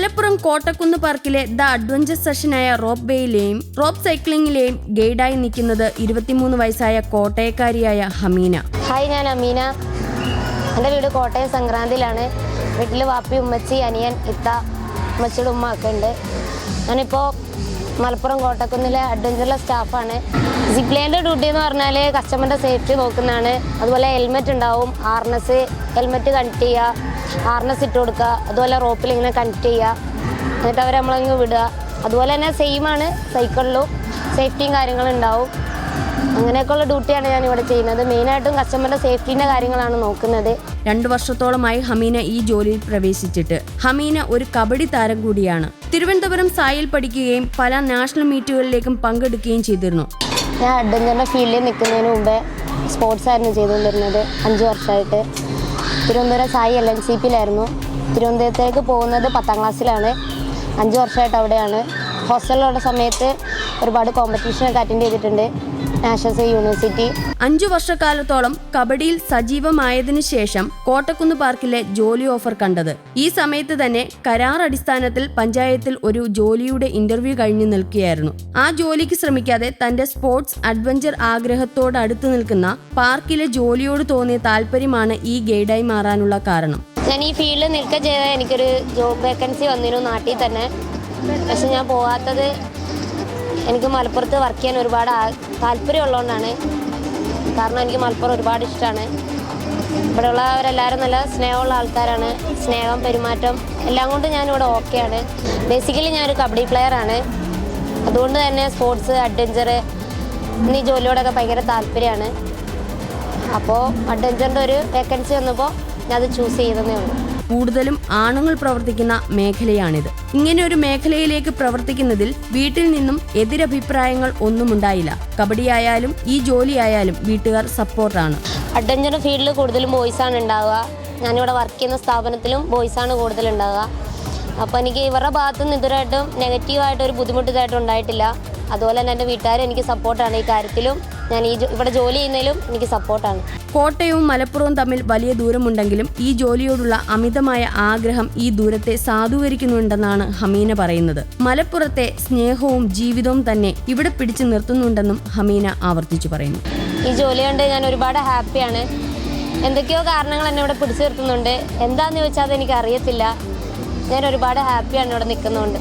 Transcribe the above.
കോട്ടക്കുന്ന് പാർക്കിലെ the adventure സെഷനായ rope വേയിലെയും റോപ്പ് സൈക്ലിംഗിലെയും ഗൈഡായി നിൽക്കുന്നത് ഇരുപത്തിമൂന്ന് വയസ്സായ കോട്ടയക്കാരിയായ ഹമീന. ഹായ് ഞാൻ അമീന. എന്റെ വീട് കോട്ടയം സംക്രാന്തിയിലാണ്. വീട്ടിൽ വാപ്പി ഉമ്മച്ചി അനിയൻ ഇത്ത ഉമ്മച്ചിയുടെ ഉമ്മ ഒക്കെ ഉണ്ട്. ഞാനിപ്പോൾ മലപ്പുറം കോട്ടക്കുന്നിലെ അഡ്വഞ്ചറിലെ സ്റ്റാഫാണ് സിപ്ലൈന്റെ ഡ്യൂട്ടി എന്ന് പറഞ്ഞാൽ കസ്റ്റമറിന്റെ സേഫ്റ്റി നോക്കുന്നതാണ്. അതുപോലെ ഹെൽമെറ്റ് ഉണ്ടാവും. ആർനസ് ഹെൽമെറ്റ് കണക്ട് ചെയ്യുക. ആർനസ് ഇട്ട് കൊടുക്കുക. അതുപോലെ റോപ്പിൽ ഇങ്ങനെ കണക്ട് ചെയ്യുക. എന്നിട്ട് അവരെ നമ്മളങ്ങ് വിടുക. അതുപോലെ തന്നെ സെയിം ആണ് സൈക്കിളിലും സേഫ്റ്റിയും കാര്യങ്ങളും ഉണ്ടാവും. അങ്ങനെയൊക്കെയുള്ള ഡ്യൂട്ടിയാണ് ഞാൻ ഇവിടെ ചെയ്യുന്നത്. മെയിനായിട്ടും കസ്റ്റമറുടെ സേഫ്റ്റീന്റെ കാര്യങ്ങളാണ് നോക്കുന്നത്. രണ്ടു വർഷത്തോളമായി ഹമീന ഈ ജോലിയിൽ പ്രവേശിച്ചിട്ട്. ഹമീന ഒരു കബഡി താരം കൂടിയാണ്. തിരുവനന്തപുരം സായിൽ പഠിക്കുകയും പല നാഷണൽ മീറ്റുകളിലേക്കും പങ്കെടുക്കുകയും ചെയ്തിരുന്നു. ഞാൻ അഡ്വഞ്ചറിന്റെ ഫീൽഡിൽ നിൽക്കുന്നതിന് മുമ്പേ സ്പോർട്സ് ആയിരുന്നു ചെയ്തുകൊണ്ടിരുന്നത്. അഞ്ച് വർഷമായിട്ട്. Thiruvananthapuram Sai L N C പിയിലായിരുന്നു. തിരുവനന്തപുരത്തേക്ക് പോകുന്നത് പത്താം ക്ലാസ്സിലാണ്. അഞ്ച് വർഷമായിട്ട് അവിടെയാണ്. ഹോസ്റ്റലിലുള്ള സമയത്ത് ഒരുപാട് കോമ്പറ്റീഷനൊക്കെ അറ്റൻഡ് ചെയ്തിട്ടുണ്ട്. Nationals university. അഞ്ചു വർഷക്കാലത്തോളം കബഡിയിൽ സജീവമായതിനു ശേഷം കോട്ടക്കുന്ന് പാർക്കിലെ ജോലി ഓഫർ കണ്ടത്. ഈ സമയത്ത് തന്നെ കരാർ അടിസ്ഥാനത്തിൽ പഞ്ചായത്തിൽ ഒരു ജോലിയുടെ ഇന്റർവ്യൂ കഴിഞ്ഞു നിൽക്കുകയായിരുന്നു. ആ ജോലിക്ക് ശ്രമിക്കാതെ തന്റെ സ്പോർട്സ് അഡ്വഞ്ചർ ആഗ്രഹത്തോട് അടുത്ത് നിൽക്കുന്ന പാർക്കിലെ ജോലിയോട് തോന്നിയ താല്പര്യമാണ് ഈ ഗൈഡായി മാറാനുള്ള കാരണം. ഞാൻ ഈ ഫീൽഡിൽ നിൽക്കുക ചെയ്താൽ എനിക്കൊരു ജോബ് വേക്കൻസി വന്നിരുന്നു നാട്ടിൽ തന്നെ. പക്ഷെ ഞാൻ പോകാത്തത് എനിക്ക് മലപ്പുറത്ത് വർക്ക് ചെയ്യാൻ ഒരുപാട് താല്പര്യമുള്ളതുകൊണ്ടാണ്. കാരണം എനിക്ക് മലപ്പുറം ഒരുപാട് ഇഷ്ടമാണ്. ഇവിടെയുള്ളവരെല്ലാവരും നല്ല സ്നേഹമുള്ള ആൾക്കാരാണ്. സ്നേഹം പെരുമാറ്റം എല്ലാം കൊണ്ടും ഞാനിവിടെ ഓക്കെയാണ് ബേസിക്കലി ഞാനൊരു കബഡി പ്ലെയറാണ് അതുകൊണ്ട് തന്നെ സ്പോർട്സ് അഡ്വഞ്ചർ എന്നീ ജോലിയോടൊക്കെ ഭയങ്കര താല്പര്യമാണ്. അപ്പോൾ അഡ്വഞ്ചറിന്റെ ഒരു വേക്കൻസി വന്നപ്പോൾ ഞാൻ അത് ചൂസ് ചെയ്തതേ ഉള്ളൂ. കൂടുതലും ആണുങ്ങൾ പ്രവർത്തിക്കുന്ന മേഖലയാണിത്. ഇങ്ങനെ ഒരു മേഖലയിലേക്ക് പ്രവർത്തിക്കുന്നതിൽ വീട്ടിൽ നിന്നും എതിരഭിപ്രായങ്ങൾ ഒന്നും ഉണ്ടായില്ല കബഡിയായാലും ഈ ജോലിയായാലും വീട്ടുകാർ സപ്പോർട്ടാണ്. അഡ്വഞ്ചർ ഫീൽഡിൽ കൂടുതലും ആണ് ഉണ്ടാവുക. ഞാനിവിടെ വർക്ക് ചെയ്യുന്ന സ്ഥാപനത്തിലും ബോയ്സാണ് കൂടുതൽ ഉണ്ടാവുക. അപ്പോൾ എനിക്ക് ഇവരുടെ ഭാഗത്തുനിന്ന് ഇതുവരായിട്ടും നെഗറ്റീവായിട്ട് ഒരു ബുദ്ധിമുട്ട് ഇതായിട്ടും ഉണ്ടായിട്ടില്ല. അതുപോലെ തന്നെ എന്റെ വീട്ടുകാരും എനിക്ക് സപ്പോർട്ടാണ് ഈ കാര്യത്തിലും. ഞാൻ ഈ ഇവിടെ ജോലി ചെയ്യുന്നതിലും എനിക്ക് സപ്പോർട്ടാണ്. കോട്ടയവും മലപ്പുറവും തമ്മിൽ വലിയ ദൂരമുണ്ടെങ്കിലും ഈ ജോലിയോടുള്ള അമിതമായ ആഗ്രഹം ഈ ദൂരത്തെ സാധൂകരിക്കുന്നുണ്ടെന്നാണ് ഹമീന പറയുന്നത്. മലപ്പുറത്തെ സ്നേഹവും ജീവിതവും തന്നെ ഇവിടെ പിടിച്ചു നിർത്തുന്നുണ്ടെന്നും ഹമീന ആവർത്തിച്ചു പറയുന്നു. ഈ ജോലി കൊണ്ട് ഞാൻ ഒരുപാട് ഹാപ്പിയാണ്. എന്തൊക്കെയോ കാരണങ്ങൾ എന്നെ ഇവിടെ പിടിച്ചു നിർത്തുന്നുണ്ട്. എന്താണെന്ന് ചോദിച്ചാൽ അത് എനിക്ക് അറിയത്തില്ല. ഞാൻ ഒരുപാട് ഹാപ്പിയാണ് ഇവിടെ നിൽക്കുന്നതുകൊണ്ട്